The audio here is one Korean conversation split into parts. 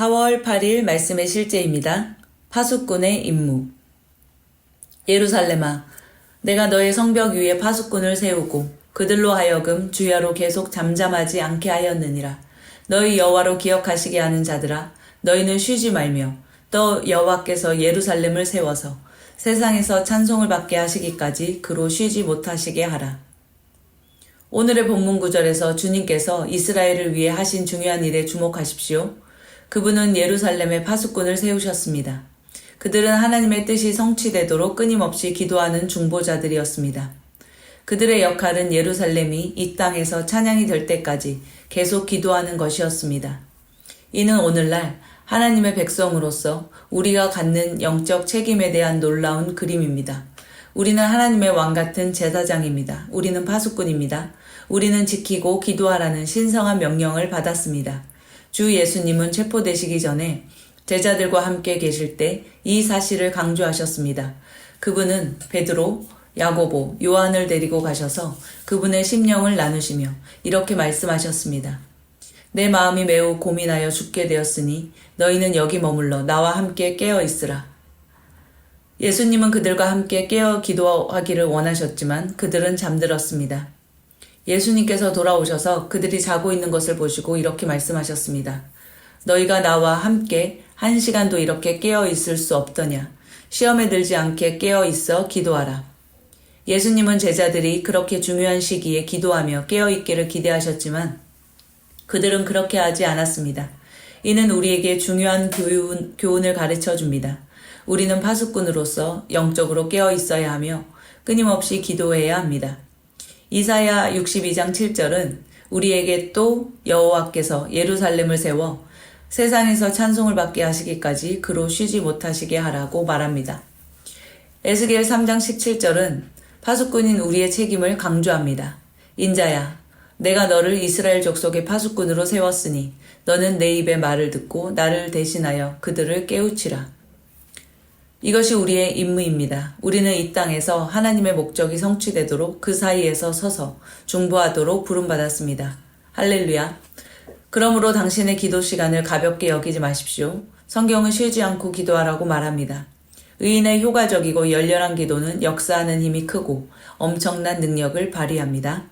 4월 8일 말씀의 실제입니다. 파수꾼의 임무. 예루살렘아, 내가 너의 성벽 위에 파수꾼을 세우고 그들로 하여금 주야로 계속 잠잠하지 않게 하였느니라. 너희 여호와로 기억하시게 하는 자들아, 너희는 쉬지 말며 또 여호와께서 예루살렘을 세워서 세상에서 찬송을 받게 하시기까지 그로 쉬지 못하시게 하라. 오늘의 본문 구절에서 주님께서 이스라엘을 위해 하신 중요한 일에 주목하십시오. 그분은 예루살렘에 파수꾼을 세우셨습니다. 그들은 하나님의 뜻이 성취되도록 끊임없이 기도하는 중보자들이었습니다. 그들의 역할은 예루살렘이 이 땅에서 찬양이 될 때까지 계속 기도하는 것이었습니다. 이는 오늘날 하나님의 백성으로서 우리가 갖는 영적 책임에 대한 놀라운 그림입니다. 우리는 하나님의 왕 같은 제사장입니다. 우리는 파수꾼입니다. 우리는 지키고 기도하라는 신성한 명령을 받았습니다. 주 예수님은 체포되시기 전에 제자들과 함께 계실 때 이 사실을 강조하셨습니다. 그분은 베드로, 야고보, 요한을 데리고 가셔서 그분의 심령을 나누시며 이렇게 말씀하셨습니다. 내 마음이 매우 고민하여 죽게 되었으니 너희는 여기 머물러 나와 함께 깨어 있으라. 예수님은 그들과 함께 깨어 기도하기를 원하셨지만 그들은 잠들었습니다. 예수님께서 돌아오셔서 그들이 자고 있는 것을 보시고 이렇게 말씀하셨습니다. 너희가 나와 함께 한 시간도 이렇게 깨어 있을 수 없더냐. 시험에 들지 않게 깨어 있어 기도하라. 예수님은 제자들이 그렇게 중요한 시기에 기도하며 깨어 있기를 기대하셨지만 그들은 그렇게 하지 않았습니다. 이는 우리에게 중요한 교훈, 교훈을 가르쳐 줍니다. 우리는 파수꾼으로서 영적으로 깨어 있어야 하며 끊임없이 기도해야 합니다. 이사야 62장 7절은 우리에게 또 여호와께서 예루살렘을 세워 세상에서 찬송을 받게 하시기까지 그로 쉬지 못하시게 하라고 말합니다. 에스겔 3장 17절은 파수꾼인 우리의 책임을 강조합니다. 인자야, 내가 너를 이스라엘 족속의 파수꾼으로 세웠으니 너는 내 입의 말을 듣고 나를 대신하여 그들을 깨우치라. 이것이 우리의 임무입니다. 우리는 이 땅에서 하나님의 목적이 성취되도록 그 사이에서 서서 중보하도록 부름받았습니다. 할렐루야. 그러므로 당신의 기도 시간을 가볍게 여기지 마십시오. 성경은 쉬지 않고 기도하라고 말합니다. 의인의 효과적이고 열렬한 기도는 역사하는 힘이 크고 엄청난 능력을 발휘합니다.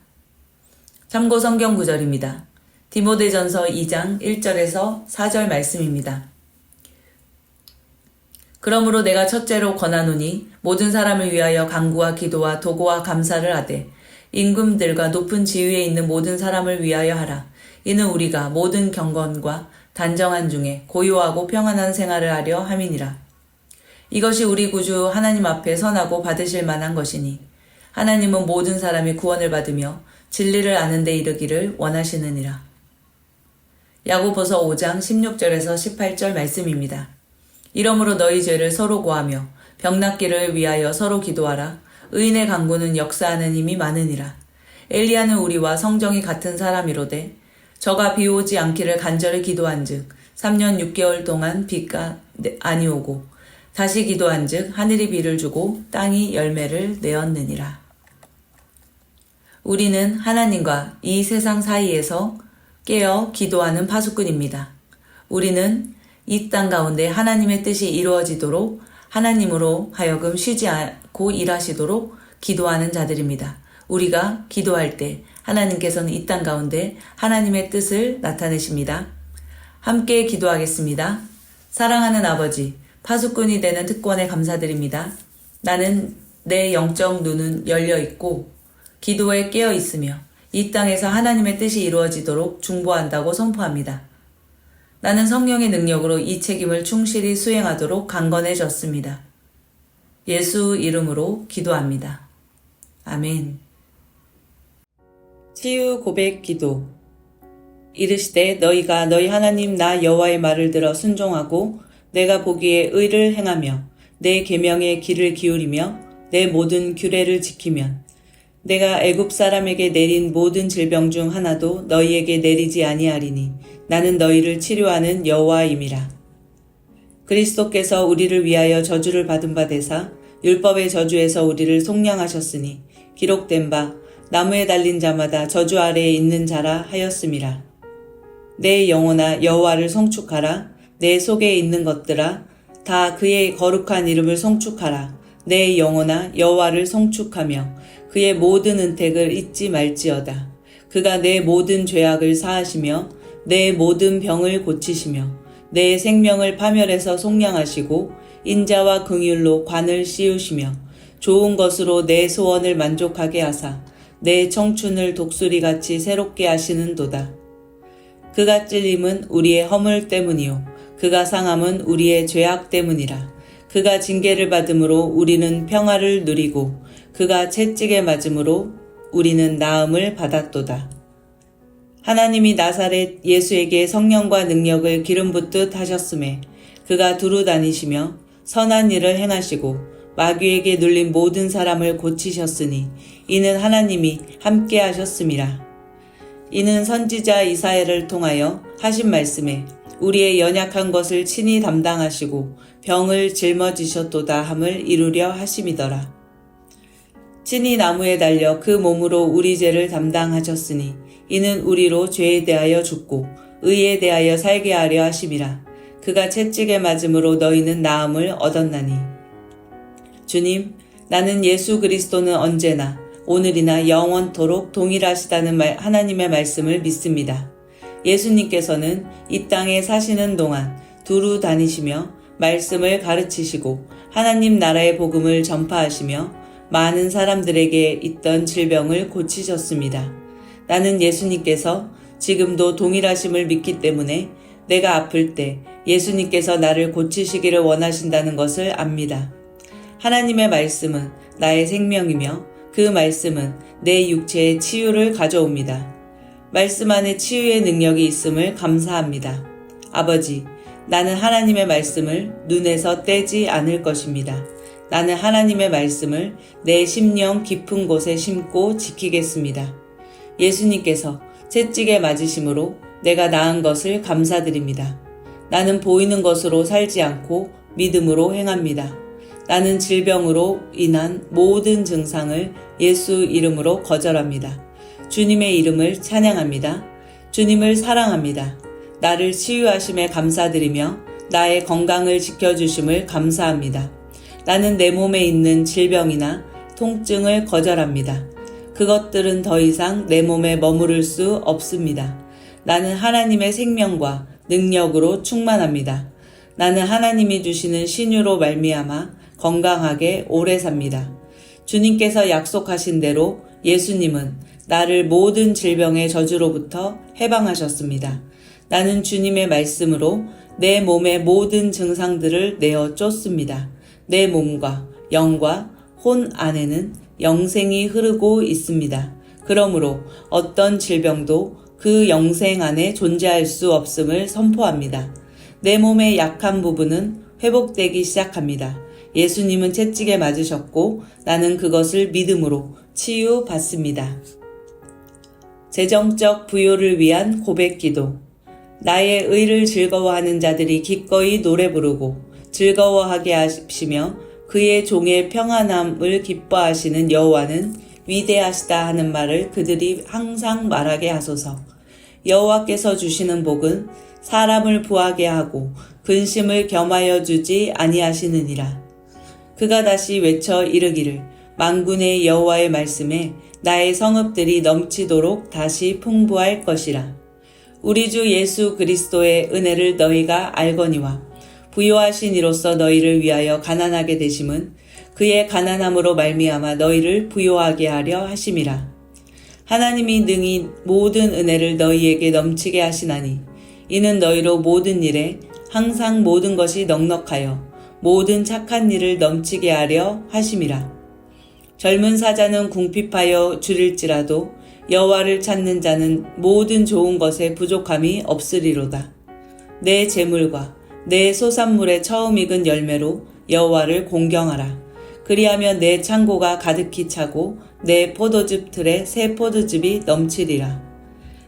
참고 성경 구절입니다. 디모데전서 2장 1절에서 4절 말씀입니다. 그러므로 내가 첫째로 권하노니 모든 사람을 위하여 간구와 기도와 도고와 감사를 하되 임금들과 높은 지위에 있는 모든 사람을 위하여 하라. 이는 우리가 모든 경건과 단정한 중에 고요하고 평안한 생활을 하려 함이니라. 이것이 우리 구주 하나님 앞에 선하고 받으실 만한 것이니 하나님은 모든 사람이 구원을 받으며 진리를 아는 데 이르기를 원하시느니라. 야고보서 5장 16절에서 18절 말씀입니다. 이러므로 너희 죄를 서로 고하며 병낫기를 위하여 서로 기도하라. 의인의 강구는 역사하는 힘이 많으니라. 엘리야는 우리와 성정이 같은 사람이로되 저가 비 오지 않기를 간절히 기도한즉 3년 6개월 동안 비가 아니오고 다시 기도한즉 하늘이 비를 주고 땅이 열매를 내었느니라. 우리는 하나님과 이 세상 사이에서 깨어 기도하는 파수꾼입니다. 우리는 이 땅 가운데 하나님의 뜻이 이루어지도록 하나님으로 하여금 쉬지 않고 일하시도록 기도하는 자들입니다. 우리가 기도할 때 하나님께서는 이 땅 가운데 하나님의 뜻을 나타내십니다. 함께 기도하겠습니다. 사랑하는 아버지, 파수꾼이 되는 특권에 감사드립니다. 나는 내 영적 눈은 열려 있고 기도에 깨어 있으며 이 땅에서 하나님의 뜻이 이루어지도록 중보한다고 선포합니다. 나는 성령의 능력으로 이 책임을 충실히 수행하도록 강건해졌습니다. 예수 이름으로 기도합니다. 아멘. 치유 고백 기도 이르시되 너희가 너희 하나님 나 여호와의 말을 들어 순종하고 내가 보기에 의를 행하며 내 계명의 길을 기울이며 내 모든 규례를 지키면 내가 애굽 사람에게 내린 모든 질병 중 하나도 너희에게 내리지 아니하리니 나는 너희를 치료하는 여호와임이라. 그리스도께서 우리를 위하여 저주를 받은 바 되사 율법의 저주에서 우리를 속량하셨으니 기록된 바 나무에 달린 자마다 저주 아래에 있는 자라 하였음이라. 내 영혼아 여호와를 송축하라. 내 속에 있는 것들아 다 그의 거룩한 이름을 송축하라. 내 영혼아 여호와를 송축하며 그의 모든 은택을 잊지 말지어다. 그가 내 모든 죄악을 사하시며 내 모든 병을 고치시며 내 생명을 파멸해서 속량하시고 인자와 긍휼로 관을 씌우시며 좋은 것으로 내 소원을 만족하게 하사 내 청춘을 독수리같이 새롭게 하시는도다. 그가 찔림은 우리의 허물 때문이요 그가 상함은 우리의 죄악 때문이라. 그가 징계를 받음으로 우리는 평화를 누리고 그가 채찍에 맞음으로 우리는 나음을 받았도다. 하나님이 나사렛 예수에게 성령과 능력을 기름 붓듯 하셨음에 그가 두루 다니시며 선한 일을 행하시고 마귀에게 눌린 모든 사람을 고치셨으니 이는 하나님이 함께 하셨음이라. 이는 선지자 이사야를 통하여 하신 말씀에 우리의 연약한 것을 친히 담당하시고 병을 짊어지셨도다 함을 이루려 하심이더라. 친히 나무에 달려 그 몸으로 우리 죄를 담당하셨으니 이는 우리로 죄에 대하여 죽고 의에 대하여 살게 하려 하심이라. 그가 채찍에 맞음으로 너희는 나음을 얻었나니. 주님, 나는 예수 그리스도는 언제나 오늘이나 영원토록 동일하시다는 말, 하나님의 말씀을 믿습니다. 예수님께서는 이 땅에 사시는 동안 두루 다니시며 말씀을 가르치시고 하나님 나라의 복음을 전파하시며 많은 사람들에게 있던 질병을 고치셨습니다. 나는 예수님께서 지금도 동일하심을 믿기 때문에 내가 아플 때 예수님께서 나를 고치시기를 원하신다는 것을 압니다. 하나님의 말씀은 나의 생명이며 그 말씀은 내 육체의 치유를 가져옵니다. 말씀 안에 치유의 능력이 있음을 감사합니다. 아버지, 나는 하나님의 말씀을 눈에서 떼지 않을 것입니다. 나는 하나님의 말씀을 내 심령 깊은 곳에 심고 지키겠습니다. 예수님께서 채찍에 맞으심으로 내가 나은 것을 감사드립니다. 나는 보이는 것으로 살지 않고 믿음으로 행합니다. 나는 질병으로 인한 모든 증상을 예수 이름으로 거절합니다. 주님의 이름을 찬양합니다. 주님을 사랑합니다. 나를 치유하심에 감사드리며 나의 건강을 지켜주심을 감사합니다. 나는 내 몸에 있는 질병이나 통증을 거절합니다. 그것들은 더 이상 내 몸에 머무를 수 없습니다. 나는 하나님의 생명과 능력으로 충만합니다. 나는 하나님이 주시는 신유로 말미암아 건강하게 오래 삽니다. 주님께서 약속하신 대로 예수님은 나를 모든 질병의 저주로부터 해방하셨습니다. 나는 주님의 말씀으로 내 몸의 모든 증상들을 내어 쫓습니다. 내 몸과 영과 혼 안에는 영생이 흐르고 있습니다. 그러므로 어떤 질병도 그 영생 안에 존재할 수 없음을 선포합니다. 내 몸의 약한 부분은 회복되기 시작합니다. 예수님은 채찍에 맞으셨고 나는 그것을 믿음으로 치유받습니다. 재정적 부요를 위한 고백 기도. 나의 의를 즐거워하는 자들이 기꺼이 노래 부르고 즐거워하게 하시며 그의 종의 평안함을 기뻐하시는 여호와는 위대하시다 하는 말을 그들이 항상 말하게 하소서. 여호와께서 주시는 복은 사람을 부하게 하고 근심을 겸하여 주지 아니하시느니라. 그가 다시 외쳐 이르기를 만군의 여호와의 말씀에 나의 성읍들이 넘치도록 다시 풍부할 것이라. 우리 주 예수 그리스도의 은혜를 너희가 알거니와 부요하신 이로써 너희를 위하여 가난하게 되심은 그의 가난함으로 말미암아 너희를 부요하게 하려 하심이라. 하나님이 능히 모든 은혜를 너희에게 넘치게 하시나니 이는 너희로 모든 일에 항상 모든 것이 넉넉하여 모든 착한 일을 넘치게 하려 하심이라. 젊은 사자는 궁핍하여 줄일지라도 여호와를 찾는 자는 모든 좋은 것에 부족함이 없으리로다. 내 재물과 내 소산물의 처음 익은 열매로 여호와를 공경하라. 그리하면 내 창고가 가득히 차고 내 포도즙 틀에 새 포도즙이 넘치리라.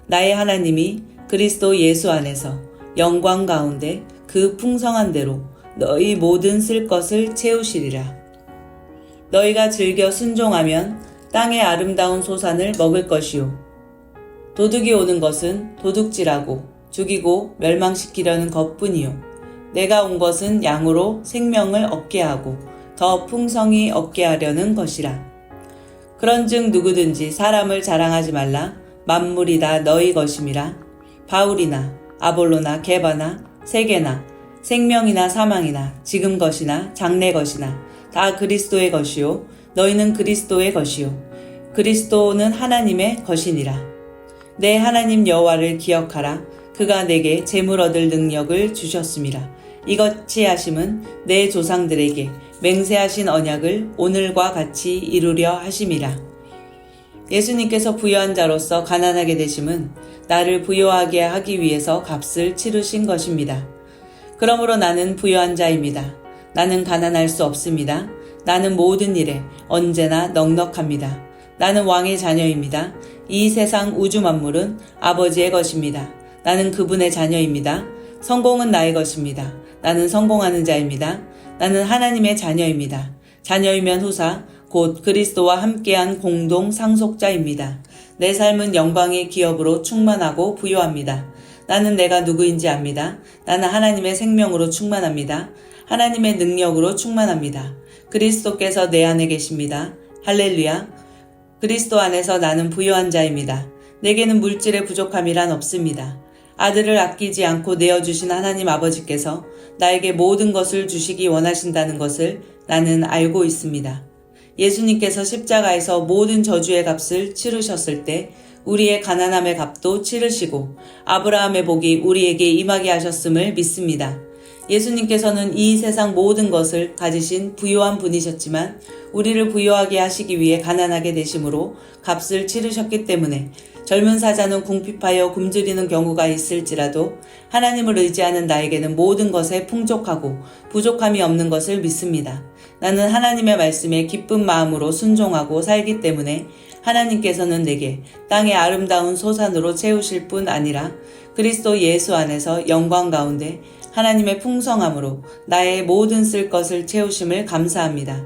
나의 하나님이 그리스도 예수 안에서 영광 가운데 그 풍성한 대로 너희 모든 쓸 것을 채우시리라. 너희가 즐겨 순종하면 땅의 아름다운 소산을 먹을 것이요. 도둑이 오는 것은 도둑질하고 죽이고 멸망시키려는 것뿐이요. 내가 온 것은 양으로 생명을 얻게 하고 더 풍성히 얻게 하려는 것이라. 그런즉 누구든지 사람을 자랑하지 말라. 만물이 다 너희 것임이라. 바울이나 아볼로나 게바나 세계나 생명이나 사망이나 지금 것이나 장래 것이나 다 그리스도의 것이요. 너희는 그리스도의 것이요. 그리스도는 하나님의 것이니라. 내 하나님 여호와를 기억하라 그가 내게 재물 얻을 능력을 주셨음이라 이것이 하심은 내 조상들에게 맹세하신 언약을 오늘과 같이 이루려 하심이라 예수님께서 부여한 자로서 가난하게 되심은 나를 부여하게 하기 위해서 값을 치르신 것입니다. 그러므로 나는 부여한 자입니다. 나는 가난할 수 없습니다. 나는 모든 일에 언제나 넉넉합니다. 나는 왕의 자녀입니다. 이 세상 우주 만물은 아버지의 것입니다. 나는 그분의 자녀입니다. 성공은 나의 것입니다. 나는 성공하는 자입니다. 나는 하나님의 자녀입니다. 자녀이면 후사, 곧 그리스도와 함께한 공동 상속자입니다. 내 삶은 영광의 기업으로 충만하고 부유합니다. 나는 내가 누구인지 압니다. 나는 하나님의 생명으로 충만합니다. 하나님의 능력으로 충만합니다. 그리스도께서 내 안에 계십니다. 할렐루야. 그리스도 안에서 나는 부유한 자입니다. 내게는 물질의 부족함이란 없습니다. 아들을 아끼지 않고 내어주신 하나님 아버지께서 나에게 모든 것을 주시기 원하신다는 것을 나는 알고 있습니다. 예수님께서 십자가에서 모든 저주의 값을 치르셨을 때 우리의 가난함의 값도 치르시고 아브라함의 복이 우리에게 임하게 하셨음을 믿습니다. 예수님께서는 이 세상 모든 것을 가지신 부유한 분이셨지만 우리를 부유하게 하시기 위해 가난하게 되심으로 값을 치르셨기 때문에 젊은 사자는 궁핍하여 굶주리는 경우가 있을지라도 하나님을 의지하는 나에게는 모든 것에 풍족하고 부족함이 없는 것을 믿습니다. 나는 하나님의 말씀에 기쁜 마음으로 순종하고 살기 때문에 하나님께서는 내게 땅의 아름다운 소산으로 채우실 뿐 아니라 그리스도 예수 안에서 영광 가운데 하나님의 풍성함으로 나의 모든 쓸 것을 채우심을 감사합니다.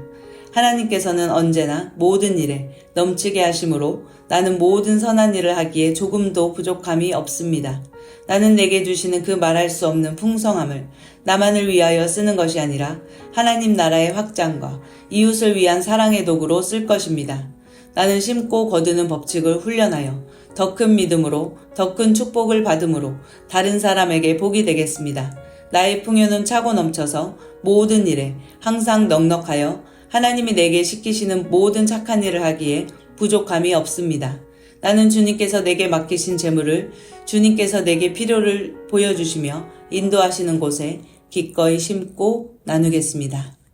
하나님께서는 언제나 모든 일에 넘치게 하심으로 나는 모든 선한 일을 하기에 조금도 부족함이 없습니다. 나는 내게 주시는 그 말할 수 없는 풍성함을 나만을 위하여 쓰는 것이 아니라 하나님 나라의 확장과 이웃을 위한 사랑의 도구로 쓸 것입니다. 나는 심고 거두는 법칙을 훈련하여 더 큰 믿음으로 더 큰 축복을 받음으로 다른 사람에게 복이 되겠습니다. 나의 풍요는 차고 넘쳐서 모든 일에 항상 넉넉하여 하나님이 내게 시키시는 모든 착한 일을 하기에 부족함이 없습니다. 나는 주님께서 내게 맡기신 재물을 주님께서 내게 필요를 보여주시며 인도하시는 곳에 기꺼이 심고 나누겠습니다.